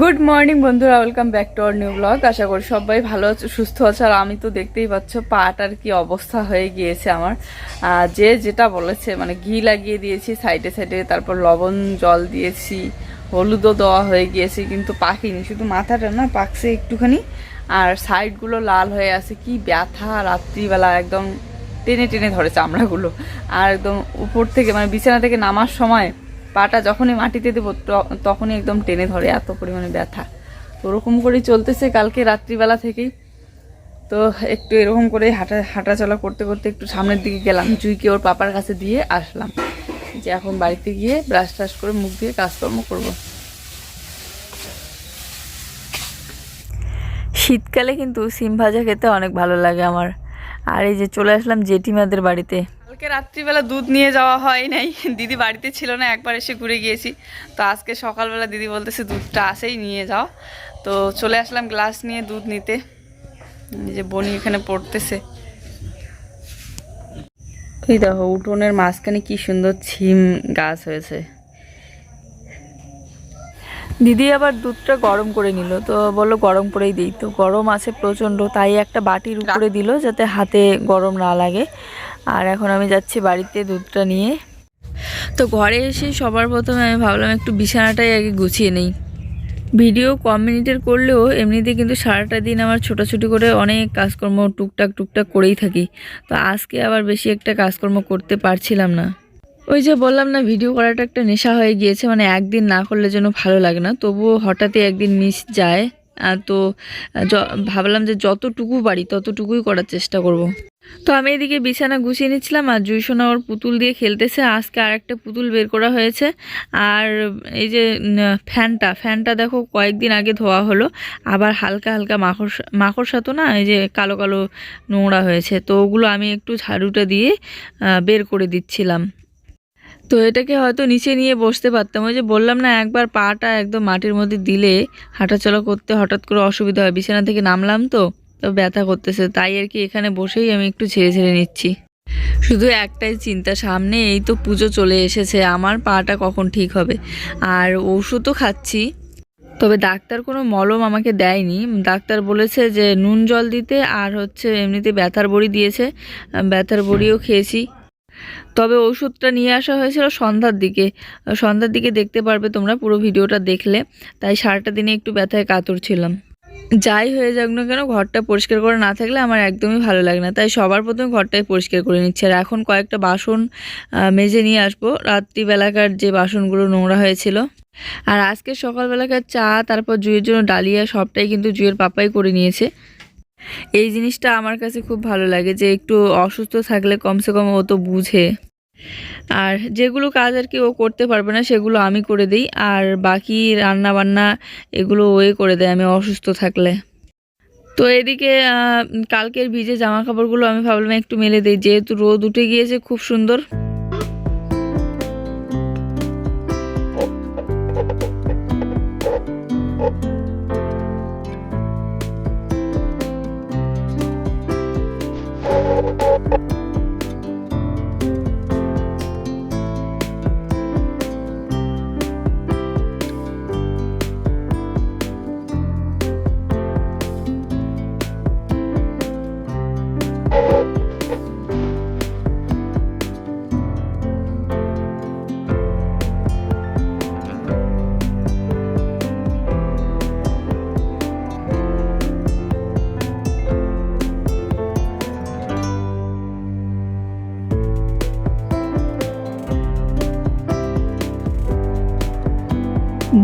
Good morning বন্ধুরা welcome back to our new blog আশা করি সবাই ভালো আছে, সুস্থ আছে, আর আমি তো দেখতেই পাচ্ছ পাটার কি অবস্থা হয়ে গিয়েছে আমার। যে যেটা বলেছে মানে ঘি লাগিয়ে দিয়েছি সাইডে সাইডে তারপর লবণ, জল দিয়েছি, হলুদও দেওয়া হয়ে গিয়েছে, কিন্তু পাকিনি। শুধু মাথাটা না, পাকছে একটুখানি, আর সাইডগুলো লাল হয়ে আছে, কি ব্যথা রাত্রিবেলা, একদম টেনে টেনে ধরে চামড়াগুলো। আর একদম উপর থেকে মানে বিছানা থেকে নামার সময় পাটা যখনই মাটিতে দেবো তখনই একদম টেনে ধরে এত পরিমাণে ব্যথা। তো ওরকম করেই চলতেছে কালকে রাত্রিবেলা থেকেই। তো একটু এরকম করে হাঁটা, হাঁটাচলা করতে করতে একটু সামনের দিকে গেলাম, জুইকে ওর পাপার কাছে দিয়ে আসলাম। যে এখন বাড়িতে গিয়ে ব্রাশ ট্রাশ করে মুখ দিয়ে কাজকর্ম করব। শীতকালে কিন্তু সিম ভাজা খেতে অনেক ভালো লাগে আমার। আর এই যে চলে আসলাম জেঠিমাদের বাড়িতে। কালকে রাত্রিবেলা দুধ নিয়ে যাওয়া হয় নাই। দিদি বাড়িতে ছিল না একবার এসে ঘুরে গিয়েছি। তো আজকে সকালবেলা দিদি বলতেছে দুধটা আসেই নিয়ে যাও। তো চলে আসলাম গ্লাস নিয়ে দুধ নিতে। যে বনি এখানে পড়তেছে। এই দেখো উঠোনের মাঝখানে কি সুন্দর ছিম গাছ হয়েছে। দিদি আবার দুধটা গরম করে নিল। তো বলল গরম করেই দিই। তো গরম আছে প্রচণ্ড তাই একটা বাটির উপরে দিল যাতে হাতে গরম না লাগে। আর এখন আমি যাচ্ছি বাড়িতে দুধটা নিয়ে। তো ঘরে এসে সবার প্রথমে আমি ভাবলাম একটু বিছানাটাই আগে গুছিয়ে নেই। ভিডিও কম মিনিটের করলেও এমনিতে কিন্তু সারাটা দিন আমার ছোটাছুটি করে অনেক কাজকর্ম টুকটাক টুকটাক করেই থাকি। তো আজকে আবার বেশি একটা কাজকর্ম করতে পারছিলাম না। ওই যে বললাম না, ভিডিও করাটা একটা নেশা হয়ে গিয়েছে মানে একদিন না করলে যেন ভালো লাগে না। তবুও হঠাৎই একদিন মিস যায়। তো ভাবলাম যে যতটুকু পারি ততটুকুই করার চেষ্টা করব। তো আমি এদিকে বিছানা গুছিয়ে নিচ্ছিলাম আর জুইসোনা ওর পুতুল দিয়ে খেলতেছে। আজকে আর একটা পুতুল বের করা হয়েছে। আর এই যে ফ্যানটা ফ্যানটা দেখো কয়েকদিন আগে ধোয়া হলো। আবার হালকা হালকা মাকড় মাকড়সা তো না, এই যে কালো কালো নোংরা হয়েছে। তো ওগুলো আমি একটু ঝাড়ুটা দিয়ে বের করে দিচ্ছিলাম। তো এটাকে হয়তো নিচে নিয়ে বসতে পারতাম। ওই যে বললাম না, একবার পাটা একদম মাটির মধ্যে দিলে হাঁটাচলা করতে হঠাৎ করে অসুবিধা হয়। বিছানা থেকে নামলাম তো। তো ব্যথা করতেছে, তাই আর কি এখানে বসেই আমি একটু ছেড়ে ছেড়ে নিচ্ছি। শুধু একটাই চিন্তা, সামনে এই তো পুজো চলে এসেছে, আমার পাটা কখন ঠিক হবে? আর ওষুধও খাচ্ছি। তবে ডাক্তার কোনো মলম আমাকে দেয়নি। ডাক্তার বলেছে যে নুন জল দিতে আর হচ্ছে এমনিতে ব্যথার বড়ি দিয়েছে ব্যথার বড়িও খেয়েছি। তবে ওষুধটা নিয়ে আসা হয়েছিল সন্ধ্যার দিকে। সন্ধ্যার দিকে দেখতে পারবে তোমরা, পুরো ভিডিওটা দেখলে। তাই সারাটা দিনে একটু ব্যথায় কাতর ছিলাম। যাই হয়ে যাক না কেন, ঘরটা পরিষ্কার করে না থাকলে আমার একদমই ভালো লাগে না। তাই সবার প্রথমে ঘরটাই পরিষ্কার করে নিচ্ছে। আর এখন কয়েকটা বাসন মেজে নিয়ে আসব। রাত্রিবেলাকার যে বাসনগুলো নোংরা হয়েছিল। আর আজকে সকালবেলাকার চা, তারপর জুয়ের জন্য ডালিয়া, সবটাই কিন্তু জুয়ের পাপাই করে নিয়েছে। এই জিনিসটা আমার কাছে খুব ভালো লাগে যে একটু অসুস্থ থাকলে কমসে কম ও তো বুঝে। আর যেগুলো কাজ আর কি ও করতে পারবে না, সেগুলো আমি করে দিই। আর বাকি রান্না বান্না এগুলো ওই করে দেয়, আমি অসুস্থ থাকলে। তো এদিকে কালকের ভিজে জামা কাপড়গুলো আমি ভাবলাম একটু মেলে দিই, যেহেতু রোদ উঠে গিয়েছে, খুব সুন্দর।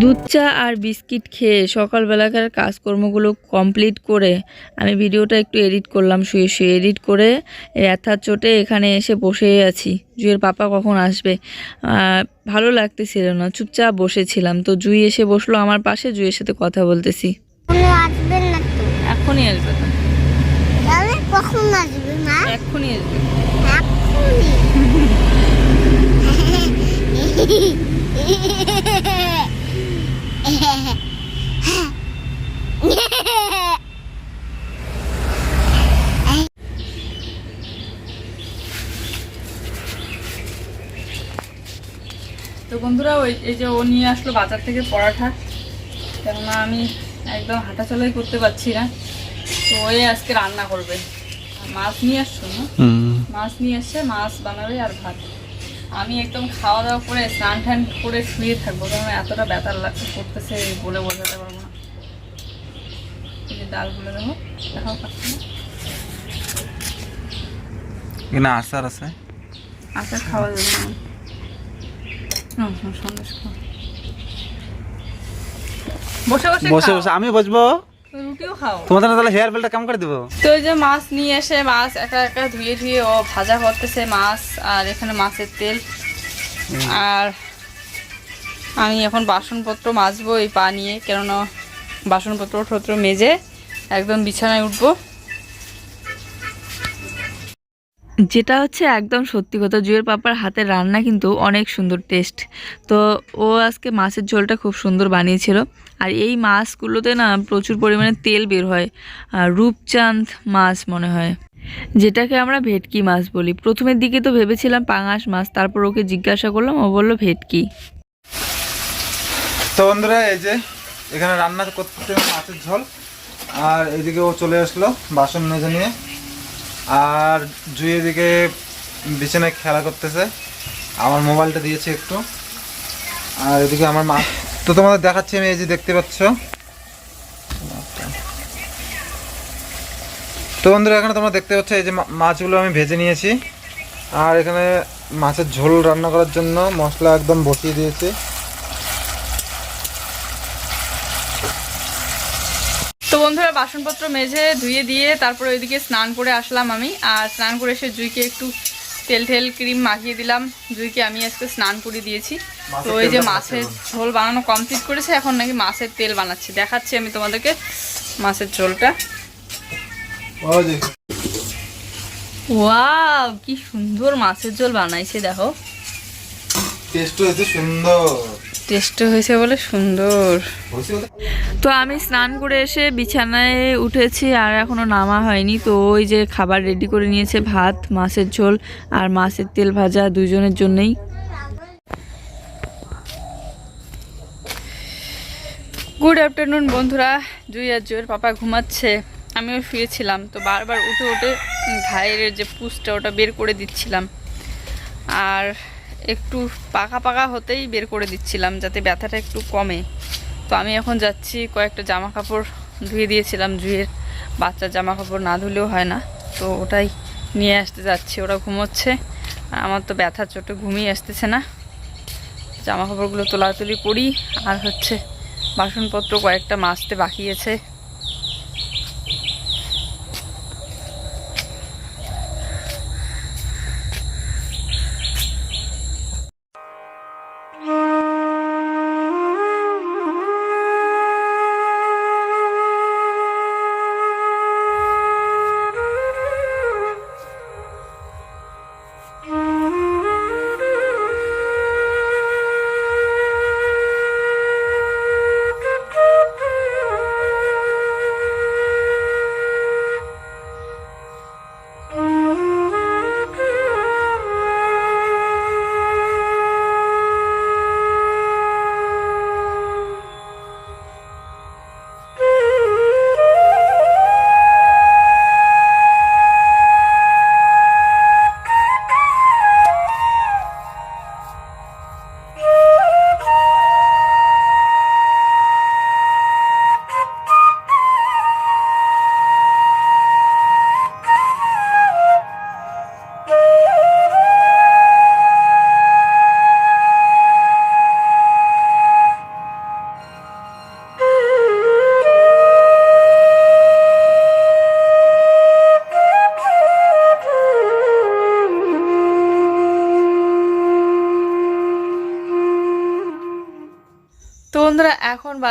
দুধ চা আর বিস্কিট খেয়ে সকালবেলাকার কাজকর্মগুলো কমপ্লিট করে আমি ভিডিওটা একটু এডিট করলাম শুয়ে শুয়ে এডিট করে ব্যথার চোটে এখানে এসে বসে আছি। জুইয়ের পাপা কখন আসবে? ভালো লাগতেছিল না চুপচাপ বসেছিলাম। তো জুই এসে বসল আমার পাশে জুইয়ের সাথে কথা বলতেছি। না এখনই আসবে কখন মা? এখনই আসবে। এক্ষুনি তো বন্ধুরা ওই এই যে ও নিয়ে আসলো বাজার থেকে পরাঠা। কেননা আমি একদম হাঁটাচলাই করতে পারছি না। তো ওই আজকে রান্না করবে। মাছ নিয়ে আসছো না? মাছ নিয়ে এসছে মাছ বানাবে আর ভাত। আমি একদম খাওয়া দাওয়া করে স্নান টান করে শুয়ে থাকব কারণ এতটা ব্যথার লাগছে করতেছে বলে বোঝাতে পারব না। এই যে ডালগুলো দেখো দেখাও পাচ্ছি না। এখানে আচার আছে? আচার খাওয়া যাবে না। সন্দেশ। বসে বসে বসে। বসে আমি বসবো? তোমাদের তাহলে হেয়ার বেলটা কাম করে দেবো? তো যে মাছ নিয়ে এসে মাছ একা একা ধুয়ে ধুয়ে ও ভাজা করতেছে মাছ আর এখানে মাছের তেল। আর আমি এখন বাসনপত্র মাজবো এই পা নিয়ে কেননা বাসনপত্র ঠত্র মেজে একদম বিছানায় উঠবো। যেটা হচ্ছে একদম সত্যি কথা, জুয়ের পাপার হাতের রান্না কিন্তু অনেক সুন্দর টেস্ট তো ও আজকে মাছের ঝোলটা খুব সুন্দর বানিয়েছিল। আর এই মাছগুলোতে না প্রচুর পরিমাণে তেল বের হয়। আর রূপচাঁদ মাছ মনে হয়। যেটাকে আমরা ভেটকি মাছ বলি। প্রথমের দিকে তো ভেবেছিলাম পাঙাশ মাছ, তারপর ওকে জিজ্ঞাসা করলাম, ও বলল ভেটকি। তো বন্ধুরা, এই যে এখানে রান্না করতে মাছের ঝোল। আর এদিকে ও চলে আসলো বাসন মেজে নিয়ে। আর জুই এদিকে বিছানায় খেলা করতেছে। আমার মোবাইলটা দিয়েছে একটু। আর এদিকে আমার মা তো তোমাদের দেখাচ্ছি আমি এই যে দেখতে পাচ্ছ। তো বন্ধুরা, এখানে তোমরা দেখতে পাচ্ছ এই যে মাছগুলো আমি ভেজে নিয়েছি। আর এখানে মাছের ঝোল রান্না করার জন্য মশলা একদম বসিয়ে দিয়েছি তো বন্ধুরা বাসনপত্র মেঝে ধুয়ে দিয়ে তারপরে ওইদিকে স্নান করে আসলাম আমি। আর স্নান করে এসে জুইকে একটু তেল টেল ক্রিম মাখিয়ে দিলাম। জুইকে আমি আজকে স্নান করে দিয়েছি। তো ওই যে মাছের ঝোল বানানো কমপ্লিট করেছে এখন নাকি মাছের তেল বানাচ্ছি। দেখাচ্ছি আমি তোমাদেরকে মাছের ঝোলটা। ওই যে ওয়াও কি সুন্দর মাছের ঝোল বানাইছে দেখো। টেস্ট হয়েছে সুন্দর। টেস্ট হয়েছে বলে সুন্দর। তো আমি স্নান করে এসে বিছানায় উঠেছি আর এখনও নামা হয়নি। তো ওই যে খাবার রেডি করে নিয়েছে ভাত মাছের ঝোল আর মাছের তেল ভাজা দুজনের জন্যই। গুড আফটারনুন বন্ধুরা জুই আর জুয়ের পাপা ঘুমাচ্ছে। আমিও শুয়েছিলাম তো বারবার উঠে উঠে ঘায়ের যে পুষটা ওটা বের করে দিচ্ছিলাম। আর একটু পাকা পাকা হতেই বের করে দিচ্ছিলাম যাতে ব্যথাটা একটু কমে। তো আমি এখন যাচ্ছি, কয়েকটা জামা কাপড় ধুয়ে দিয়েছিলাম জুয়ের বাচ্চার জামা কাপড় না ধুলেও হয় না। তো ওটাই নিয়ে আসতে যাচ্ছি, ওরা ঘুমোচ্ছে। আর আমার তো ব্যথার চোটে ঘুমিয়ে আসতেছে না। জামা কাপড়গুলো তোলাতুলি করি, আর হচ্ছে বাসনপত্র কয়েকটা মাজতে বাকি আছে।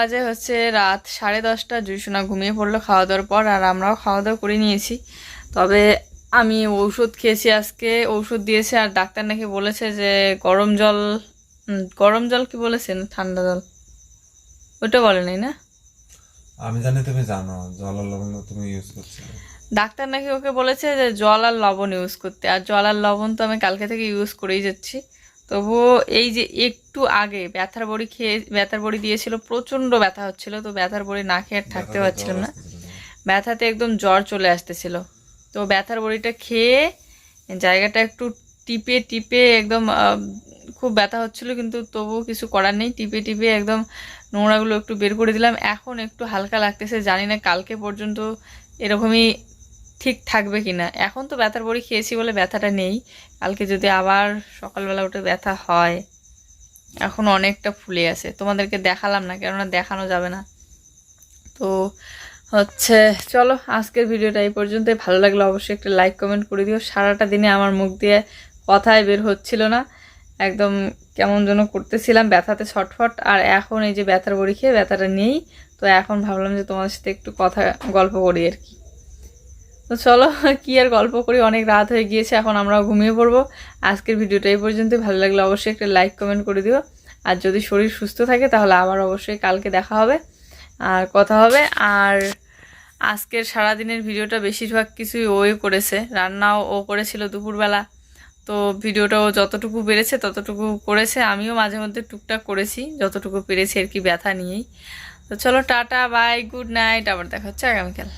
বাজে হচ্ছে রাত সাড়ে দশটা জুইসোনা ঘুমিয়ে পড়ল খাওয়া দাওয়ার পর আর আমরাও খাওয়া দাওয়া করে নিয়েছি। তবে আমি ঔষধ খেয়েছি আজকে ঔষধ দিয়েছে আর ডাক্তার নাকি বলেছে যে গরম জল গরম জল কি বলেছে না ঠান্ডা জল। ওটা বলে নাই না? আমি জানি তুমি জানো জল আর লবণ তুমি ইউজ করছ। ডাক্তার নাকি ওকে বলেছে যে জল আর লবণ ইউজ করতে। আর জল আর লবণ তো আমি কালকে থেকে ইউজ করেই যাচ্ছি। তবুও এই যে একটু আগে ব্যথার বড়ি খেয়ে ব্যথার বড়ি দিয়েছিল প্রচণ্ড ব্যথা হচ্ছিল তো ব্যথার বড়ি না খেয়ে আর থাকতে পারছিলাম না। ব্যথাতে একদম জ্বর চলে আসতেছিল। তো ব্যথার বড়িটা খেয়ে জায়গাটা একটু টিপে টিপে একদম খুব ব্যথা হচ্ছিল কিন্তু তবুও কিছু করার নেই। টিপে টিপে একদম নোংরাগুলো একটু বের করে দিলাম। এখন একটু হালকা লাগতেছে জানি না কালকে পর্যন্ত এরকমই ঠিক থাকবে কি না এখন তো ব্যথার বড়ি খেয়েছি বলে ব্যথাটা নেই। কালকে যদি আবার সকালবেলা উঠে ব্যথা হয়, এখন অনেকটা ফুলে আছে। তোমাদেরকে দেখালাম না, কেননা দেখানো যাবে না। তো হচ্ছে, চলো আজকের ভিডিওটা এই পর্যন্ত ভালো লাগলে অবশ্যই একটা লাইক কমেন্ট করে দিও। সারাটা দিনে আমার মুখ দিয়ে কথায় বের হচ্ছিল না। একদম কেমন যেন করতেছিলাম, ব্যথাতে ছটফট। আর এখন এই যে ব্যথার বড়ি খেয়ে ব্যথাটা নেই, তো এখন ভাবলাম যে তোমাদের সাথে একটু কথা, গল্প করি আর কি। তো চলো, কি আর গল্প করি? অনেক রাত হয়ে গিয়েছে, এখন আমরাও ঘুমিয়ে পড়ব। আজকের ভিডিওটা এই পর্যন্ত ভালো লাগলে অবশ্যই একটা লাইক, কমেন্ট করে দিও। আর যদি শরীর সুস্থ থাকে, তাহলে আবার অবশ্যই কালকে দেখা হবে আর কথা হবে। আর আজকের সারাদিনের ভিডিওটা বেশিরভাগ কিছুই ওই করেছে। রান্নাও ও করেছিল দুপুরবেলা। তো ভিডিওটাও যতটুকু বেড়েছে ততটুকু করেছে। আমিও মাঝে মধ্যে টুকটাক করেছি, যতটুকু পেরেছি আর কি ব্যথা নিয়েই। তো চলো, টাটা, বাই, গুড নাইট। আবার দেখা হচ্ছে আগামীকাল।